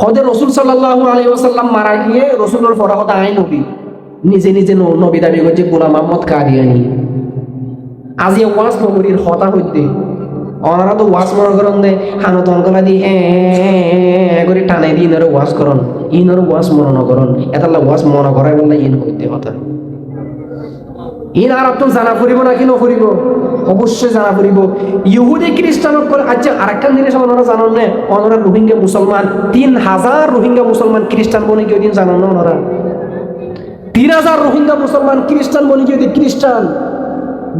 হদে রসুল আলাইহি ওয়াসাল্লাম মারা গিয়ে রসুলের পরে হদা আই নবী নিজে নিজে নবী দাবি করছে গোলাম আহমদ কাদিয়ানি আজি ওয়াজ নগরীর হতা হইতে ওনারা তো ওয়াজ মনে করেন দে হানো তনকলা দি এ করে টানাই দি ইনারে ওয়াজ করন ইনারে ওয়াজ মনে নকরন এতাল্লা ওয়াজ মনে করাই বললে ইন হইতে হতা ইন আর তো জানা ফুরিব নাকি নফুরিব অবশ্যই জানা ফুরিব। ইহুদি খ্রিস্টান আচ্ছা আরেকটা জিনিস ওনারা জানান না। ওনারা রোহিঙ্গা মুসলমান। তিন হাজার রোহিঙ্গা মুসলমান খ্রিস্টান বনে কেউ দিন জানান না ওনারা। তিন হাজার রোহিঙ্গা মুসলমান খ্রিস্টান বনে কেউ খ্রিস্টান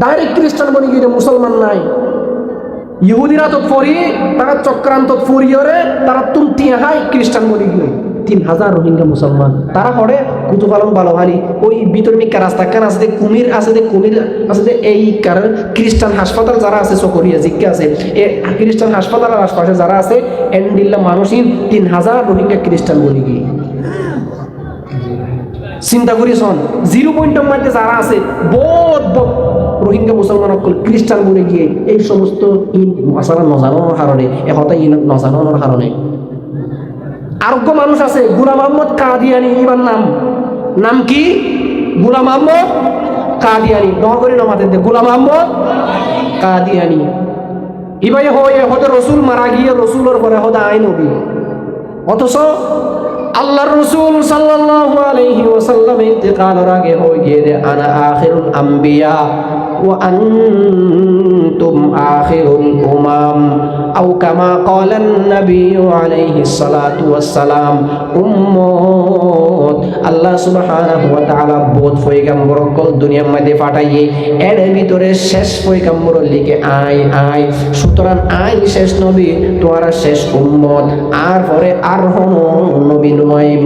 ডাইরেক্ট খ্রিস্টান বনে কেউ মুসলমান নাই, ইহুদিরা তো ফরি, তারা চক্রান্ত ফরিয়রে তারা তুমতি হাই খ্রিস্টান বলি গিয়ে। তিন হাজার রোহিঙ্গা মুসলমান। তারা হরে কুতুপালন ভালো হারি ওই ভিতর মিকা রাস্তা? কান আছে কুমির আছে যে কুমির আছে যে এই কারণ খ্রিস্টান হাসপাতাল যারা আছে, চকরিয়া জিজ্ঞা আছে। এ খ্রিস্টান হাসপাতালের আশপাশে যারা আছে, এন্ডিল্লা মানুষই তিন হাজার রোহিঙ্গা খ্রিস্টান বলি গিয়ে। চিন্তা করি শোন, জিরো পয়েন্টের মধ্যে যারা আছে, বহুত রোহিঙ্গা মুসলমান অকল খ্রিস্টান বলে গিয়ে এই সমস্ত ই মশালা নজানোর কারণে এহতা ই নজানোর কারণে। আরোগ্য মানুষ আছে, গুলাম আহমদ কাদিয়ানি ইবার নাম। নাম কি? গুলাম আহমদ কাদিয়ানি। দহ করে নমাতে দে। গুলাম আহমদ কাদিয়ানি। ইবাই হয় হতে রসুল মারা গিয়ে রসুলের পরে হতে আইন হবি। অথচ আল্লাহর রসুল সাল্লাল্লাহু আলাইহি ওয়াসাল্লাম ইন্তেকালের আগে হয়ে গিয়ে আনা আখিরুল আম্বিয়া। আনতুম আখিরুল উমাম আও কামা ক্বালা an-নাবী আলাইহি সালাতু ওয়াসসালাম উম্মত, আল্লাহ সুবহানাহু ওয়া তাআলা বহুত পয়গম্বর কল দুনিয়ার মধ্যে পাঠাইয়ে, এর ভিতরে শেষ পয়গম্বর লিখে আয় আয়। সুতরাং আই শেষ নবী তোরা শেষ উম্মত। আর পরে আর হন নবী নমাইব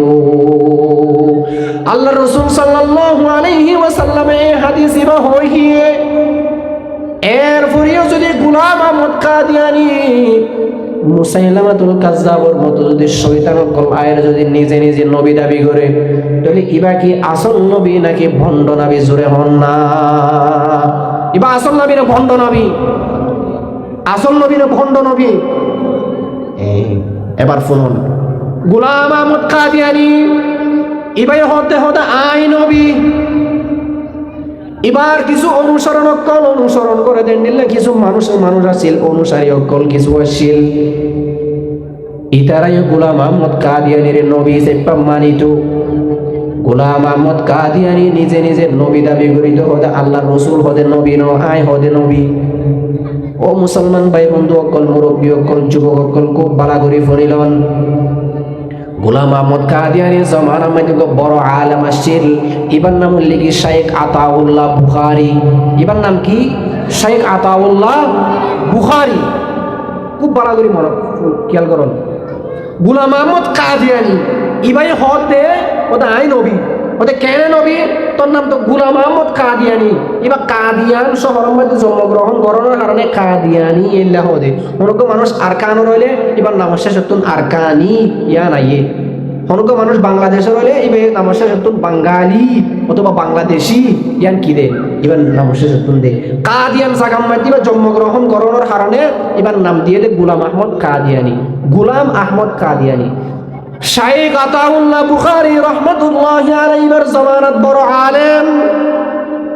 আল্লাহ রসুল সাল্লাল্লাহু আলাইহি ওয়াসাল্লাম হাদিস ইবা হইয়ে এর পরেও যদি গুলাম আহমদ কাদিয়ানি, মুসাইলামাতুল কাজ্জাবর মতো যদি শয়তান কল আয়ের যদি নিজে নিজে নবী দাবি করে, তাহলে ইবা কি আসল নবী নাকি ভণ্ড নবী? জোরে হন না। ইবা আসল নবী না ভণ্ড নবী? আসল নবী না ভণ্ড নবী? এবার শুনুন। গুলাম আহমদ কাদিয়ানি ইবাই হতে হতে আই নবী এবার কিছু অনুসরণ অকল, অনুসরণ করে দেন নিলে কিছু মানুষ মানুষ আছিল অনুসারী অকল, কিছু আসছিল ইতারাই গুলাম আহমদ কাদিয়ানির নবী সেপ্পা মানিত। গোলাম আহমদ কাদিয়ানি নিজে নিজে নবী দাবি করিত হদে আল্লাহ রসুল হদে নবী ন আয় হদে নবী। ও মুসলমান ভাই বন্ধু অকল, মুরব্বী অকল, যুবক অকল, খুব বালা করি ফরিলন। গোলাম আহমদ কাদিয়ানি জমানা মধ্যে বড় আলেম আসছিল ইবার নাম লিখি শাইখ আতাউল্লাহ বুখারি। ইবার নাম কি? শাইখ আতাউল্লাহ বুখারি। খুব বালা করি মনে খেয়াল করুন। গুলাম আহমদ কাদিয়ানি। ইবাই হতে ওটা আই নবী ওটা কেন নবী? তোর নাম তো গুলাম আহমদ কাদিয়ানি। এবার কাদিয়ান শহরের মধ্যে জন্মগ্রহণ করানোর কারণে কাদিয়ানি এল্লা হদে অনেক মানুষ আরকান রইলে এবার নাম শেষ আরকানি, ইয়া নাইয়ে। অনেক মানুষ বাংলাদেশে রইলে এবার নাম শেষ বাঙালি অথবা বাংলাদেশি, ইয়ান কি দে? এবার নাম শেষ দে। কাদিয়ান সাগাম মধ্যে এবার জন্মগ্রহণ করানোর কারণে এবার নাম দিয়ে দে গুলাম আহমদ কাদিয়ানি। গুলাম আহমদ কাদিয়ানি। শাইখ আতাউল্লাহ বুখারী রহমাতুল্লাহি আলাইহির জামানাত বড় আলেম।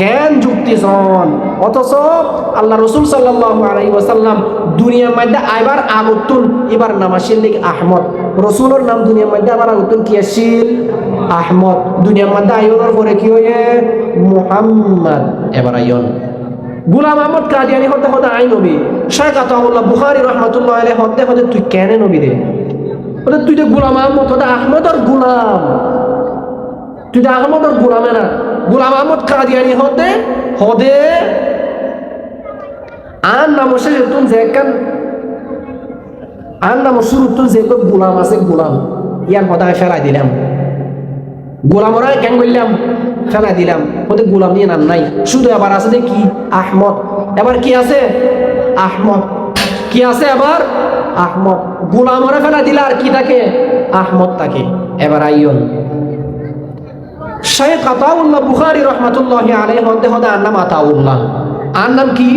কেন যুক্তি সন অথচ আল্লাহ রসুল সাল্লাল্লাহু আলাইহি ওয়াসাল্লাম দুনিয়ার মধ্যে আইবার আগতুন এবার নাম আসিল আহমদ। রসুলের নাম দুনিয়ার মধ্যে আবার আগতুন কি আসিল আহমদ। দুনিয়ার মধ্যে আইনের পরে কি হয়ে মুহাম্মদ। এবার আইন গুলাম আহমদ কাদিয়ানি হতে হতে আই নবী। শেখ আতাউল্লাহ বুখারী রহমাতুল্লাহ আলাইহি হতে হতে তুই কেন নবী রে? তুই তো গুলাম আহমদ, হতে আহমদর গুলাম। তুই তো আহমদর গুলামে না। গুলাম আহমদ কাদিয়ানি হতে হদে আর নাম শেষ তুন যে কান আর নাম শুরু তুন যে গুলাম আছে গুলাম। ইয়ার হদায় ফেলাই দিলাম। গোলামরা কেন করলাম? ফেলাই দিলাম। ওদের গোলাম নিয়ে নাম নাই। শুধু এবার আছে কি আহমদ। এবার কি আছে? আহমদ। কি আছে এবার? আহমদ। গোলামরা ফেলাই দিলে আর কি থাকে? আহমদ থাকে। এবার আইয়ন। শেখ আতাউল্লাহ বুখারি রহমাতুল্লাহ আলাই হতে হতে আর নাম আতাউল্লাহ। আর নাম কি?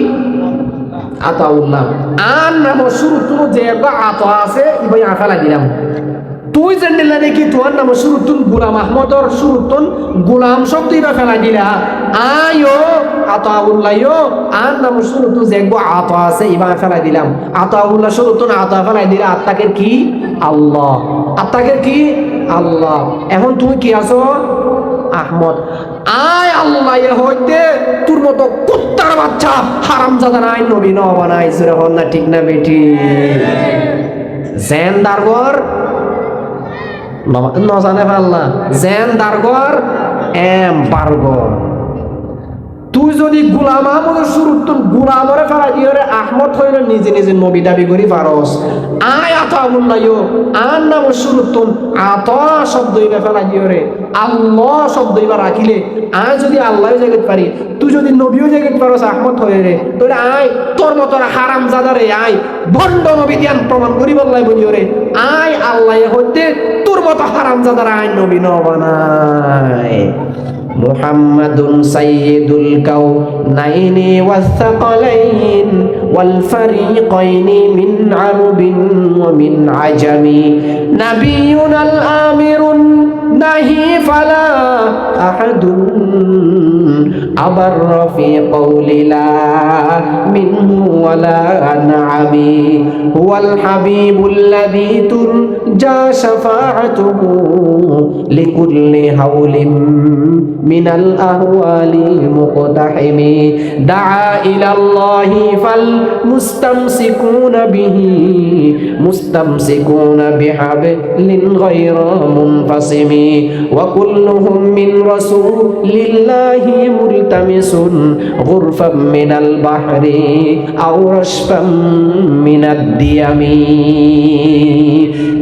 আতাউল্লাহ। আর নাম শুরু তুমি যে আত আছে ইবাই আফালা দিলাম। তুই জানিলা নাকি তোমার নাম শুরুতুন গুলাম আহমদর শুরুতুন গুলাম শব্দ ইবা ফেলা দিলা। আয়ো আতাউল্লাহ আর নাম যে একটা আত আছে ইবা ফেলা দিলাম। আতাউল্লাহ শুরুতুন আতা ফেলা দিলা আত্মাকে কি? আল্লাহ। আত্মাকে কি? আল্লাহ। এখন তুমি কি আছো? আহমদ। আয় আল্লাহ হইতে, তোর মতো কুত্তার বাচ্চা হারাম জাদা নাই, নবী ন বানাই সুরে হন না ঠিক না বেটি জেন দারগর নজানে পাল্লা জেন দারগর এম পারগর যদি গুলাম আহমদের তোর গুলামরে ফেলা দিয়ে রে আহমদ হইল নিজে নিজে নবী দাবি করি পারস আয় আতা মুল্লাইও আর নাম তোর আত শব্দ ইবা ফেলা দিয়ে রে। আল্লাহ শব্দ ইবা রাখিলে, আয় যদি আল্লাহ জায়গাত পারি, তুই যদি নবীও জায়গাত পারস আহমদ হয়ে রে। তোরে আয়, তোর মতো হারাম জাদারে আয়। ভণ্ড নবী দিয়ান প্রমাণ করি বললাই বলিও রে। আয় আল্লাহ হইতে তোর মতো হারাম জাদার আয় নবী ন বানায় محمد سيد الكونين والثقلين والفريقين من عرب ومن عجم نبينا الآمر النهي فلا أحد أبر في قول لا منه ولا نعم هو الحبيب الذي ترجى شفاعته لكل هول من الأهوال مقتحم دعا إلى الله فالمستمسكون به مستمسكون بحبل غير منفصم وكلهم من رسول الله ملتمس غرفا من البحر আও রসপাম মিনাদ্দিয়ামি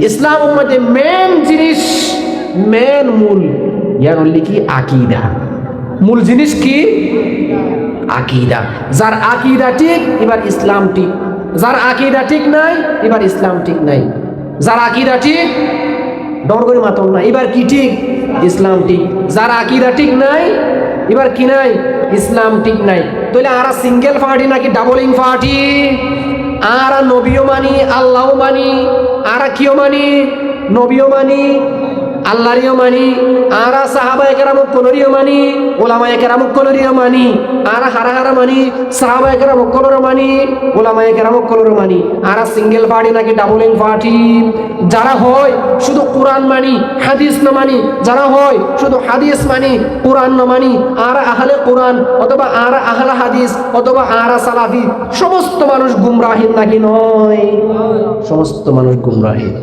ইসলাম উম্মতে মেন জিনিস মেন মূল, ইয়ার অনলি কি? আকিদা। মূল জিনিস কি? আকিদা। যার আকিদা ঠিক, এবার ইসলাম ঠিক। যার আকিদা ঠিক নাই, এবার ইসলাম ঠিক নাই। যার আকিদা ঠিক ডরগরি মাতন না। এবার কি ঠিক? ইসলাম ঠিক। যার আকিদা ঠিক নাই, এবার কি নাই? ইসলাম ঠিক নাই। তাহলে আর সিঙ্গেল পার্টি নাকি ডাবলিং পার্টি আর নবীও মানি, আল্লাহও মানি, আর কিও মানি? নবীও মানি আল্লাহরিও মানি, আর সাহাবা একরাম কোনরিও মানি ওলামা একরাম কোনরিও মানি, আর হারা হারা মানি সাহাবা একরাম কোনর মানি ওলামা একরাম কোনর মানি। আর সিঙ্গেল পার্টি নাকি ডাবলিং পার্টি যারা হয়, শুধু কোরআন মানি, হাদিস না মানি, যারা হয়, শুধু হাদিস মানি, কোরআন না মানি, আর আহলে কোরআন অথবা আর আহলে হাদিস অথবা আর সালাফি, সমস্ত মানুষ গুমরাহিন নাকি নয়? সমস্ত মানুষ গুমরাহিন।